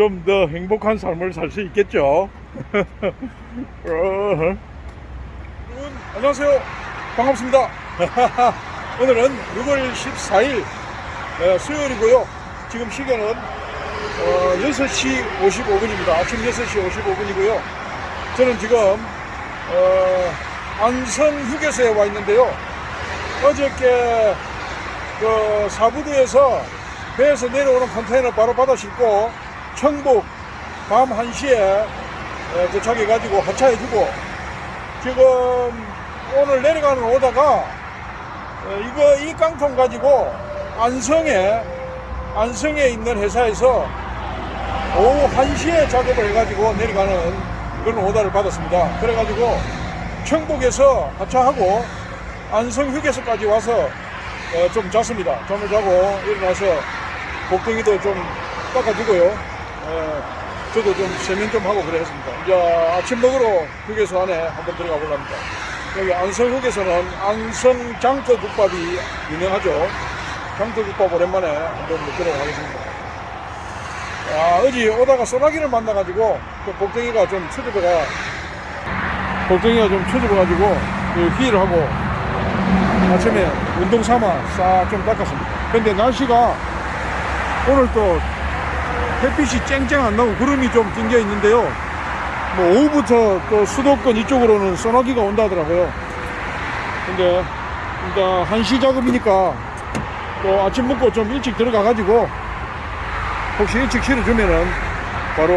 좀 더 행복한 삶을 살 수 있겠죠. 여러분, 안녕하세요. 반갑습니다. 오늘은 6월 14일 어, 수요일이고요. 지금 시간은 어, 6시 55분입니다. 아침 6시 55분이고요. 저는 지금 어, 안성 휴게소에 와 있는데요. 어저께 그 사부두에서 배에서 내려오는 컨테이너 바로 받아 싣고 청북 밤 1시에 도착해 가지고 하차해 주고 지금 오늘 내려가는 오다가 어, 이거 이 깡통 가지고 안성에 안성에 있는 회사에서 오후 1시에 작업을 해가지고 내려가는 그런 오다를 받았습니다. 그래가지고 청북에서 하차하고 안성 휴게소까지 와서 어, 좀 잤습니다. 잠을 자고 일어나서 복덩이도 좀 닦아주고요. 어, 저도 좀 세면 좀 하고 그래 했습니다. 이제 아침 먹으러 휴게소 안에 한번 들어가 보랍니다. 여기 안성 휴게소는 안성 장터 국밥이 유명하죠. 장터 국밥 오랜만에 한번 먹도록 하겠습니다. 아, 어제 오다가 소나기를 만나가지고 그 복덩이가 좀 처져가 복덩이가 좀 처져가지고 그 휘를 하고 아침에 운동 삼아 싹 좀 닦았습니다. 근데 날씨가 오늘 또 햇빛이 쨍쨍 안 나고 구름이 좀낀게 있는데요. 뭐 오후부터 또 수도권 이쪽으로는 소나기가 온다 하더라고요. 근데 일단 한시 작업이니까 또 아침 먹고 좀 일찍 들어가 가지고 혹시 일찍 실어주면은 바로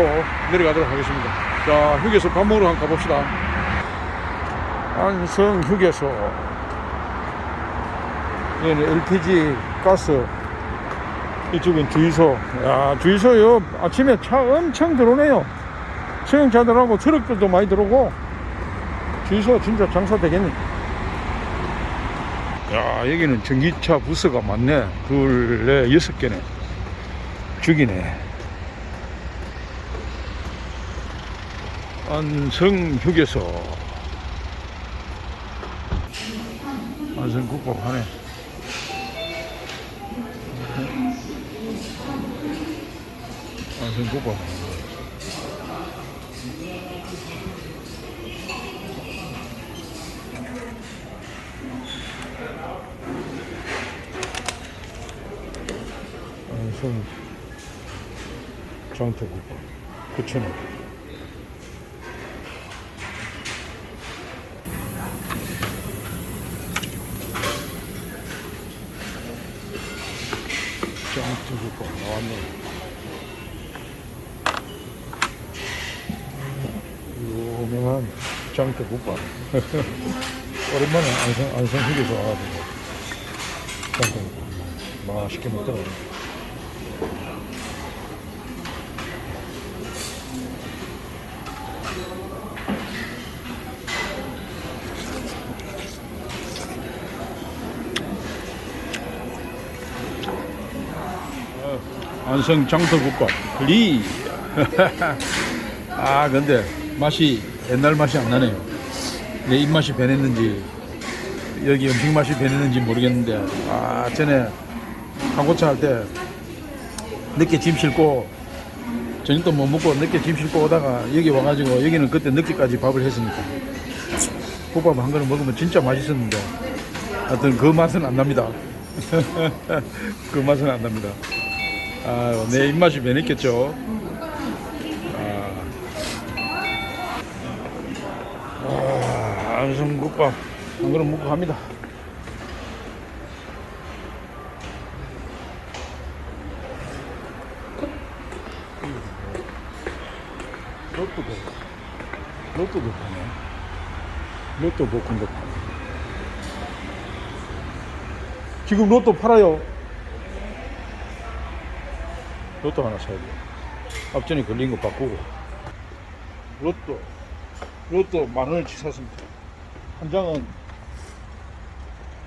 내려가도록 하겠습니다. 자 휴게소 밥 먹으러 한번 가봅시다. 안성 휴게소. 여기는 LPG 가스 이쪽은 주유소. 야 주유소요. 아침에 차 엄청 들어오네요. 수영차들하고 트럭들도 많이 들어오고. 주유소 진짜 장사 되겠네. 야 여기는 전기차 부스가 많네. 둘네 여섯 개네. 죽이네. 안성 휴게소. 안성 국밥 하네 안성 국밥 안성 장터 국밥 9,000원 장터 국밥 나왔네 유명한 장터 국밥 오랜만에 안성, 안성 휴게소 와가지고 장터 국밥 맛있게 먹더라고요. 안성 장터 국밥. 리. 아 근데 맛이 옛날 맛이 안 나네요. 내 입맛이 변했는지 여기 음식 맛이 변했는지 모르겠는데 아 전에 한고차 할 때 늦게 짐 싣고 저녁도 못 먹고 늦게 짐 싣고 오다가 여기 와가지고 여기는 그때 늦게까지 밥을 했으니까 국밥 한 그릇 먹으면 진짜 맛있었는데 하여튼 그 맛은 안 납니다. 그 맛은 안 납니다. 아, 내 입맛이 변했겠죠. 안성국밥 한 그릇 먹고 갑니다. 로또도 로또도 파네. 로또 볶음도 파네. 지금 로또 팔아요. 로또 하나 사야 돼. 앞전에 걸린 거 바꾸고. 로또. 로또 만 원어치 샀습니다. 한 장은,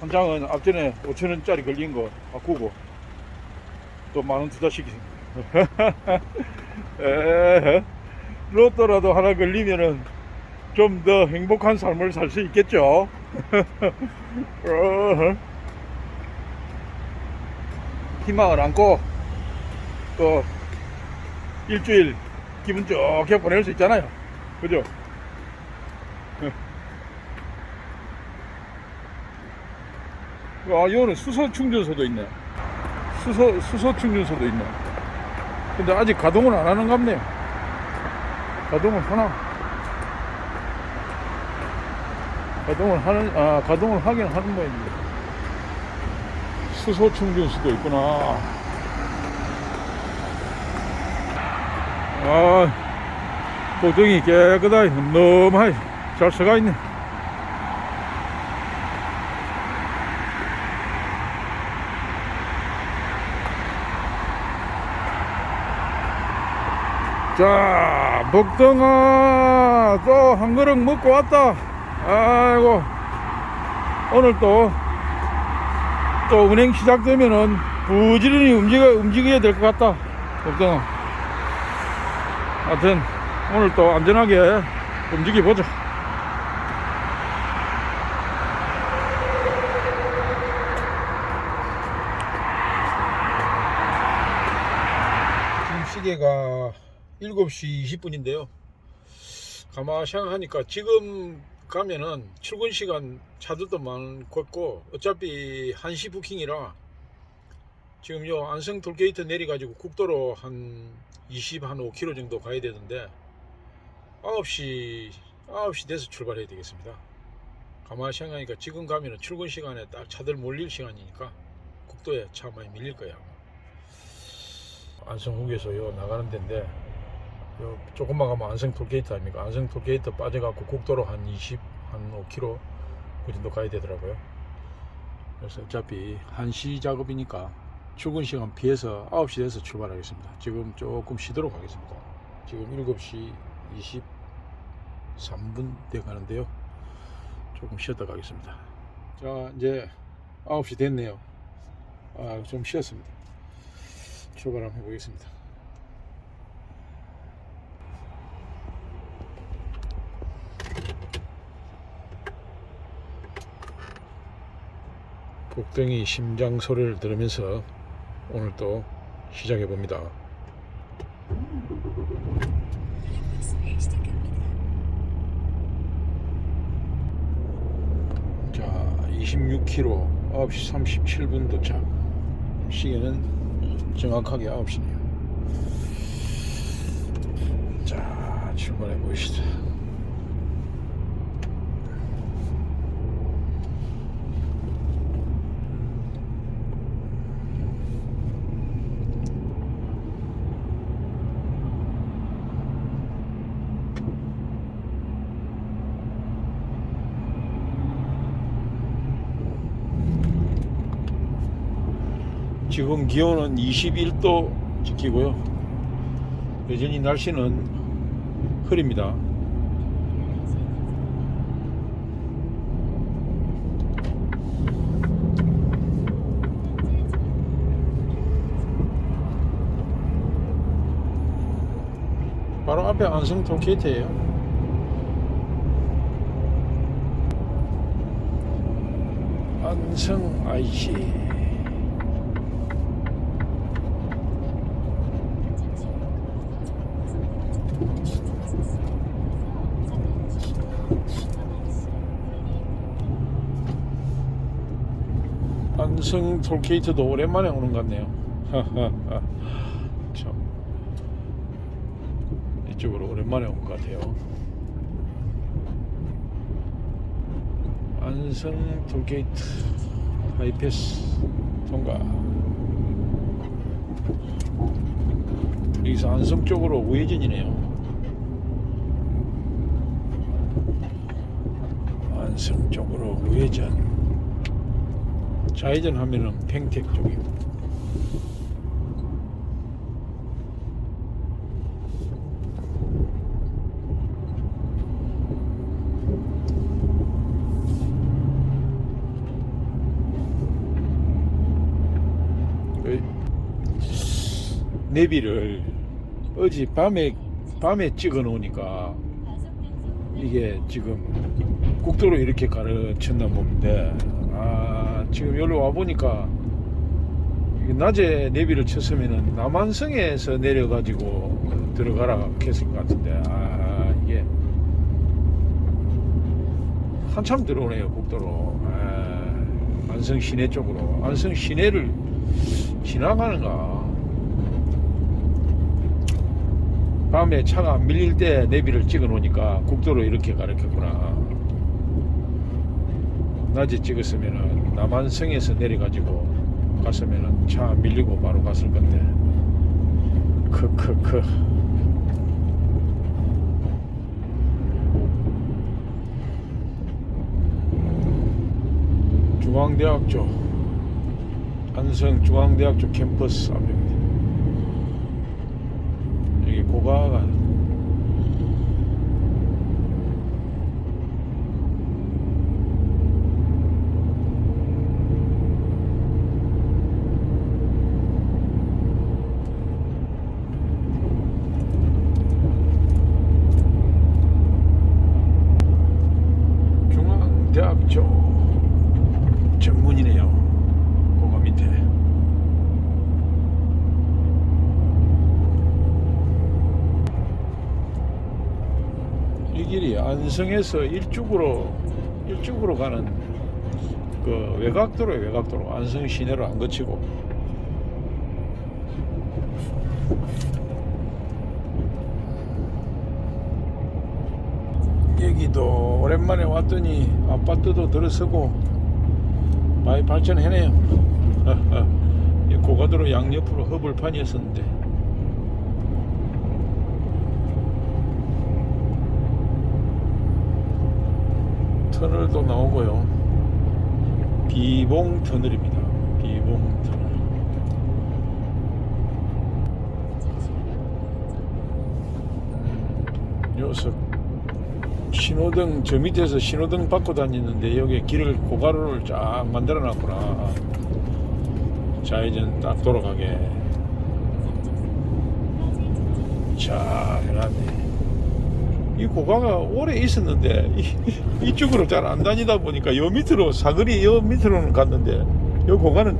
한 장은 앞전에 5천 원짜리 걸린 거 바꾸고, 또 만원 투자시키 에 로또라도 하나 걸리면은 좀 더 행복한 삶을 살 수 있겠죠. 희망을 안고 또 일주일 기분 좋게 보낼 수 있잖아요. 그죠? 아, 여기는 수소 충전소도 있네. 수소, 수소 충전소도 있네. 근데 아직 가동을 안 하는 것 같네요. 가동을 하나? 가동을 하는, 아, 가동을 하긴 하는 모양인데. 수소 충전소도 있구나. 아, 고등이 깨끗하게, 늠름하게 잘 서가 있네. 자, 먹덩아 또한 그릇 먹고 왔다. 아이고, 오늘 또, 또 운행 시작되면은 부지런히 움직여, 움직여야 될 것 같다. 먹덩아. 하여튼, 오늘 또 안전하게 움직여 보자. 지금 시계가 7시 20분인데요. 가만 생각하니까 지금 가면은 출근 시간 차들도 많고 어차피 1시 부킹이라 지금 요 안성 톨게이트 내려가지고 국도로 한 20, 한 5km 정도 가야 되는데 9시, 9시 돼서 출발해야 되겠습니다. 가만 생각하니까 지금 가면은 출근 시간에 딱 차들 몰릴 시간이니까 국도에 차 많이 밀릴 거예요. 안성국에서 요 나가는 데인데 요 조금만 가면 안성 톨게이트 아닙니까? 안성 톨게이트 빠져갖고 국도로 한 20, 한 5km 그 정도 가야 되더라고요. 그래서 어차피 1시 작업이니까 출근 시간 피해서 9시 돼서 출발하겠습니다. 지금 조금 쉬도록 하겠습니다. 지금 7시 23분 돼 가는데요. 조금 쉬었다 가겠습니다. 자, 이제 9시 됐네요. 아, 좀 쉬었습니다. 출발 한번 해보겠습니다. 복덩이 심장 소리를 들으면서 오늘 또 시작해 봅니다. 자, 26km 9시 37분 도착. 시계는 정확하게 9시네요. 자, 출발해 보시다. 지금 기온은 21도 찍히고요. 여전히 날씨는 흐립니다. 바로 앞에 안성 톨게이트예요. 안성 IC 안성 톨게이트도 오랜만에 오는 것 같네요. 참 이쪽으로 오랜만에 온 것 같아요. 안성 톨게이트 하이패스 통과. 여기서 안성 쪽으로 우회전이네요. 안성 쪽으로 우회전. 좌회전 하면은 평택 쪽입니다. 그 내비를 어제 밤에 밤에 찍어 놓으니까 이게 지금 국도로 이렇게 가르쳤나 보는데 아 지금 여기로 와 보니까 이게 낮에 내비를 쳤으면은 남한성에서 내려가지고 들어가라 했을 것 같은데. 아 이게 한참 들어오네요 국도로. 아, 안성 시내 쪽으로. 안성 시내를 지나가는가? 밤에 차가 안 밀릴 때 내비를 찍어 놓으니까 국도로 이렇게 가르쳤구나. 낮에 찍었으면은 남한성에서 내려가지고 갔으면은 차 밀리고 바로 갔을 건데. 크크크. 중앙대학교 안성 중앙대학교 캠퍼스 앞입니다 여기 고가가 중앙대학교 정문이네요. 고가 밑에. 이 길이 안성에서 일쪽으로 일쪽으로 가는 그 외곽도로에 외곽도로 안성 시내로 안 거치고 여기도 오랜만에 왔더니 아파트도 들어서고 많이 발전해네요. 이 고가도로 양옆으로 허벌판이었었는데 터널도 나오고요. 비봉 터널입니다. 비봉 터널. 녀석 신호등 저 밑에서 신호등 받고 다니는데 여기 길을 고가로를 쫙 만들어 놨구나 좌회전 딱 돌아가게 잘 해놨네 이 고가가 오래 있었는데 이, 이쪽으로 잘 안 다니다 보니까 요 밑으로 사거리 요 밑으로는 갔는데 요 고가는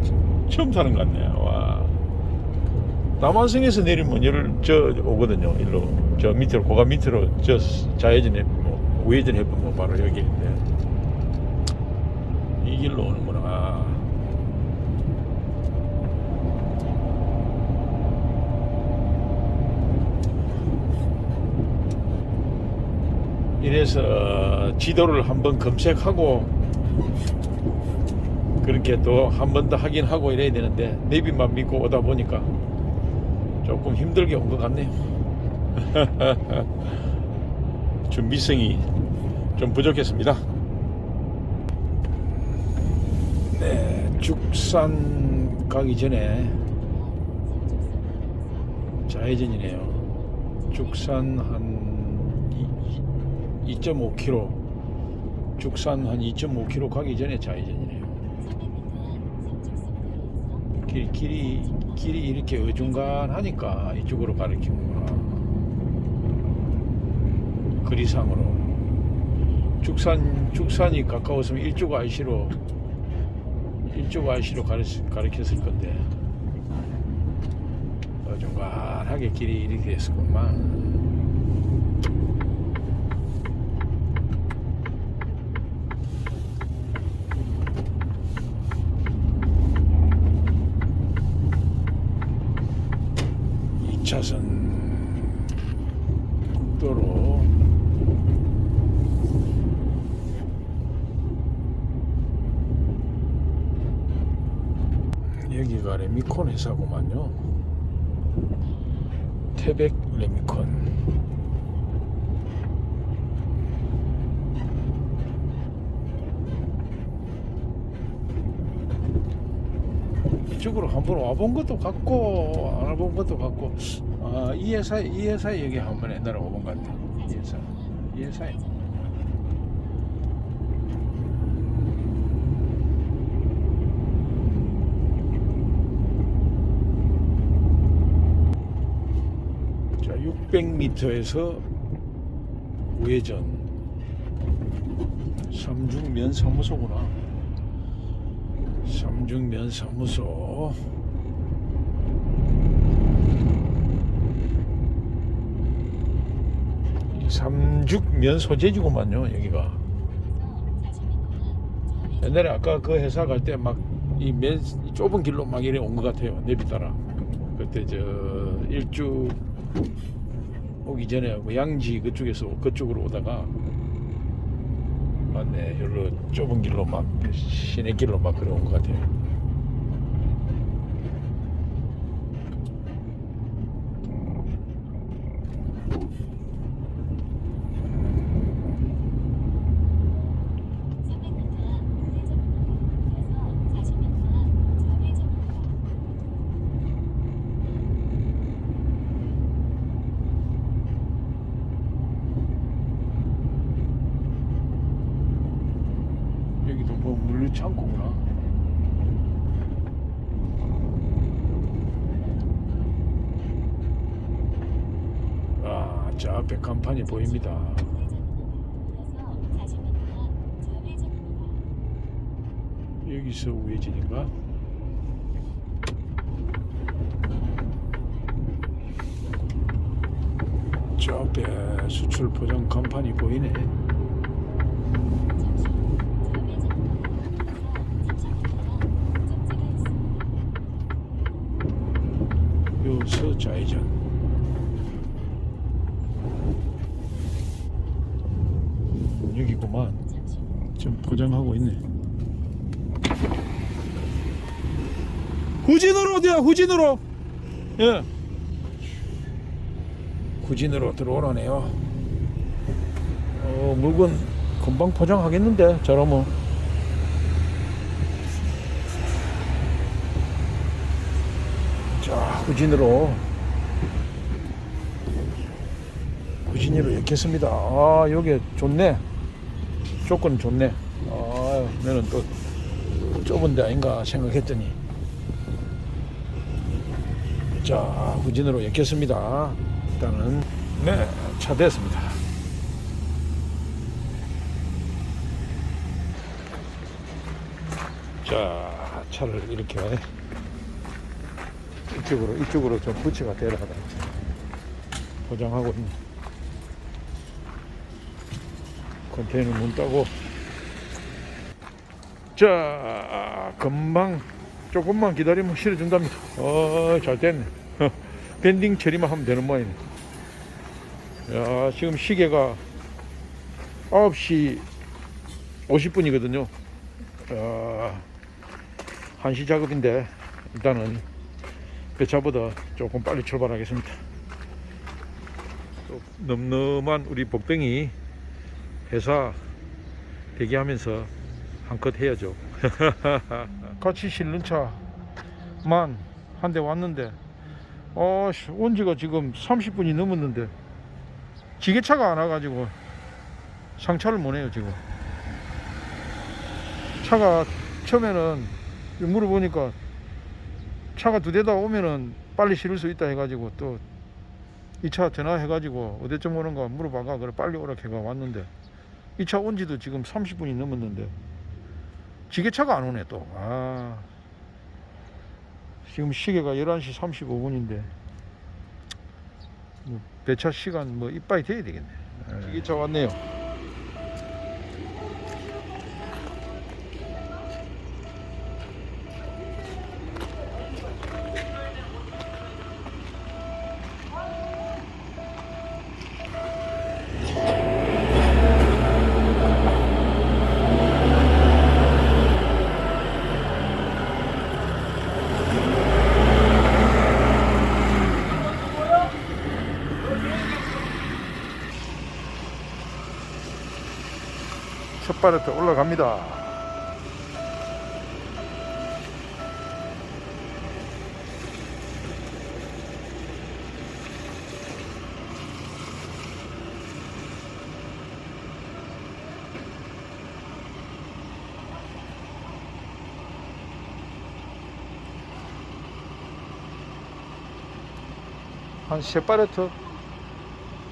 처음 타는 것 같네. 와. 남한성에서 내리면 여를 저 오거든요. 일로. 저 밑으로 고가 밑으로 저 좌회전에 뭐 우회전 해보면 바로 여기인데 이 길로 오는구나 이래서 지도를 한번 검색하고 그렇게 또 한 번더 하긴 하고 이래야 되는데 내비만 믿고 오다 보니까 조금 힘들게 온 것 같네요. 준비성이 좀 부족했습니다. 네, 죽산 가기 전에 좌회전이네요. 죽산 한 2.5km, 죽산 한 2.5km 가기 전에 좌회전이네요. 길, 길이 길이 이렇게 어중간하니까 이쪽으로 가리키는구나. 거리상으로 죽산 죽산이 가까웠으면 일쪽 IC로 일쪽 IC로 가리켰을 건데 어중간하게 길이 이렇게 됐었구만. 이차선 국도로 여기가 레미콘 회사구만요. 태백 레미콘. 이쪽으로 한번 와본 것도 같고 안 와본 것도 같고 아, 이 회사 이 회사 여기 한번 옛날에 와본 것 같아. 이 회사 이 회사에. 자, 600m에서 우회전 삼중면 사무소구나. 삼중면 사무소 삼죽면 소재지구만요 여기가. 옛날에 아까 그 회사 갈 때 막이 좁은 길로 막 이래 온 것 같아요 내비 따라. 그때 저 일주 오기 전에 그 양지 그쪽에서 그쪽으로 오다가 맞네 여기로 좁은 길로 막 시내 길로 막 그래 온 것 같아요 여기도 뭐 물류 창고구나. 아, 저 앞에 간판이 보입니다. 여기서 우회전인가? 저 앞에 수출 포장 간판이 보이네. 요서 좌회전. 여기구만. 지금 포장하고 있네. 후진으로 어디야? 후진으로. 예. 후진으로 들어오라네요. 어, 물건 금방 포장하겠는데 저러면. 자, 후진으로. 후진으로 역했습니다. 아, 여기 좋네. 조건 좋네. 아, 나는 또 좁은 데 아닌가 생각했더니. 자, 후진으로 역했습니다. 일단은, 네, 차 됐습니다. 자, 차를 이렇게 이쪽으로, 이쪽으로 좀 부치가 되라하다 포장하고 있네. 컨테이너 문 따고. 자 금방 조금만 기다리면 실어준답니다. 어잘 됐네. 밴딩 처리만 하면 되는 모양이네. 야 지금 시계가 9시 50분이거든요. 야, 1시 작업인데 일단은 배차보다 조금 빨리 출발하겠습니다. 또 늠름한 우리 복덩이 회사 대기하면서 한껏 해야죠. 같이 실는 차만 한 대 왔는데, 어, 씨, 온 지가 지금 30분이 넘었는데, 지게차가 안 와가지고 상차를 못 해요, 지금. 차가 처음에는 물어보니까 차가 두 대 다 오면은 빨리 실을 수 있다 해가지고 또 이 차 전화해가지고 어디쯤 오는가 물어봐가 그래 빨리 오라 해가 왔는데 이 차 온 지도 지금 30분이 넘었는데 지게차가 안 오네 또. 아. 지금 시계가 11시 35분인데 뭐 배차 시간 뭐 이빠이 돼야 되겠네. 지게차 왔네요. 첫 발부터 올라갑니다. 한세 파레트,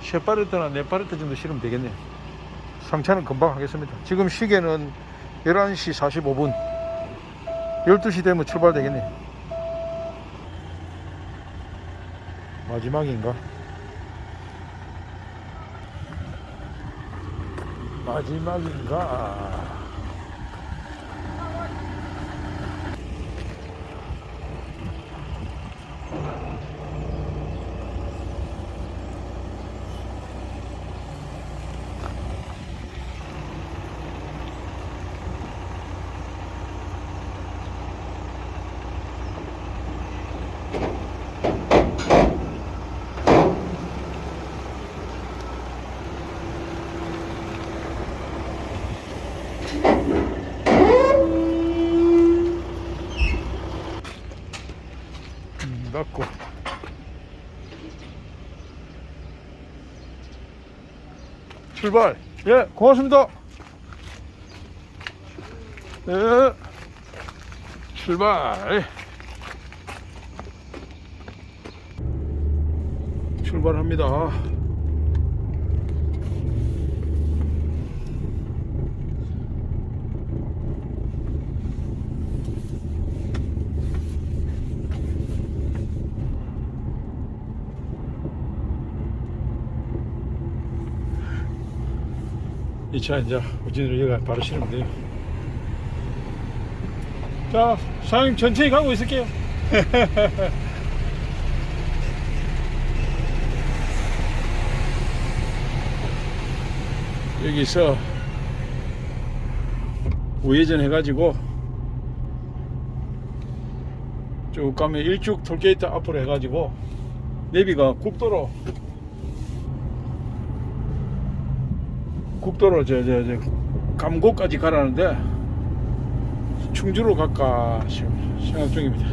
세 파레트나 네 파레트 정도 실으면 되겠네요. 상차는 금방 하겠습니다. 지금 시계는 11시 45분 12시 되면 출발되겠네 마지막인가? 마지막인가? 닫고. 출발! 예 고맙습니다. 예. 출발! 출발합니다 차 이제 우진으로 여기 바로 실으면 돼요. 자, 사장님 천천히 가고 있을게요. 여기서 우회전 해가지고 쭉 가면 일축 톨게이트 앞으로 해가지고 내비가 국도로 국도로 저 저 저 감고까지 가라는데 충주로 갈까 지금 생각 중입니다.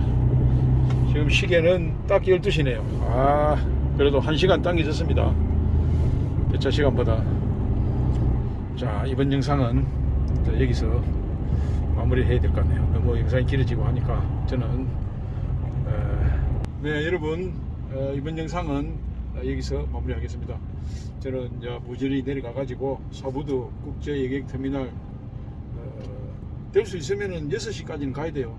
지금 시계는 딱 12시네요. 아 그래도 1시간 당겨졌습니다. 배차 시간보다 자 이번 영상은 여기서 마무리 해야 될 것 같네요. 너무 영상이 길어지고 하니까 저는 에, 네 여러분 어, 이번 영상은 여기서 마무리하겠습니다. 저는 이제 무전이 내려가 가지고 서부도 국제 여객 터미널 어, 될수 있으면은 6시까지는 가야 돼요.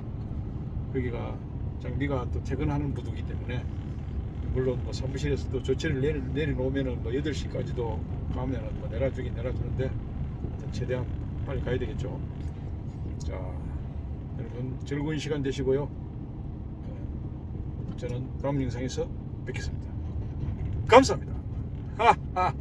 여기가 장비가 또 퇴근하는 부두기 때문에 물론 뭐 사무실에서도 조치를 내려, 내려놓으면은 뭐 8시까지도 가면은 뭐 내려주긴 내려주는데 최대한 빨리 가야 되겠죠. 자, 여러분 즐거운 시간 되시고요. 어, 저는 다음 영상에서 뵙겠습니다. 감사합니다. 하하하.